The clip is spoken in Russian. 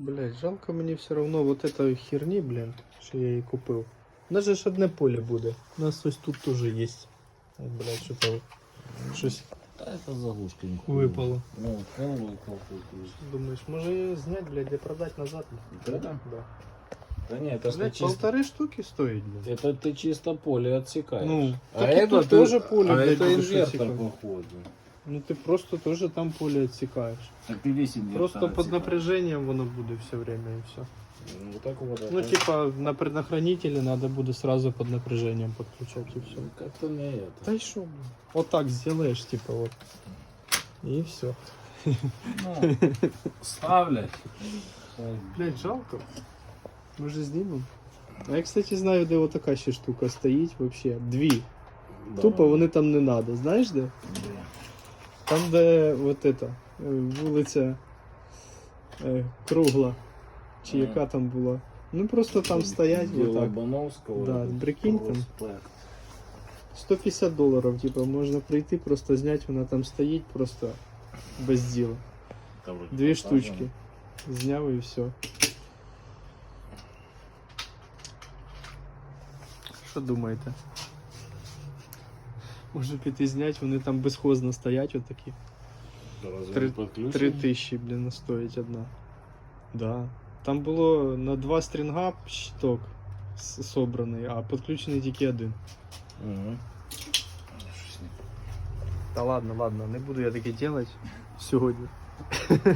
Блять, жалко мені все равно вот этой херні, блін, що я її купив. У нас же ж одне поле буде. У нас ось тут теж є. Ой, Блять, що то щось Да это заглушка не випало. Ну, новую колхозную. Думаєш, може її зняти, блядь, і продати назад? Да? Да. Да нет, это ж не Блядь, чисто. полторы штуки стоит, блядь. Это ты чисто поле отсекаешь. Ну, а так и это тут ты- тоже поле, а блядь, это будешь инвертор, отсекать. походу. Ну ты просто тоже там поле отсекаешь. Так ты весь инвертор Просто под отсекаешь. напряжением воно буде все время и все. Ну, вот так вот. Ну это- типа на предохранителе надо будет сразу под напряжением подключать и все. Ну, Как-то не это. Да и шо, блин. Вот так сделаешь, типа вот. И все. Ну, ставлять. Блять, жалко. Мы же снимем. А я, кстати, знаю, де вот така ще штука стоїть вообще. Дві. Да. Тупо вони там не надо. Знаєш де? Да. Там, де вот это, е, вулиця е, Кругла. Чи Ага. яка там була. Ну просто там стоять Где вот так. Лобановского. Да, этот прикинь там. проспект. 150 доларів, типа, можна прийти, просто зняти, вона там стоїть просто без діла. Там вроде Дві показано. штучки. Зняв і все. Що думаєте? Може піти зняти, вони там безхозно стоять отакі. Три-? Три тисячі, блін, стоїть одна. Да. Там було на два стрінга щиток собраний, а підключений тільки один. Мгм. Та ладно, ладно, не буду я таке робити сьогодні.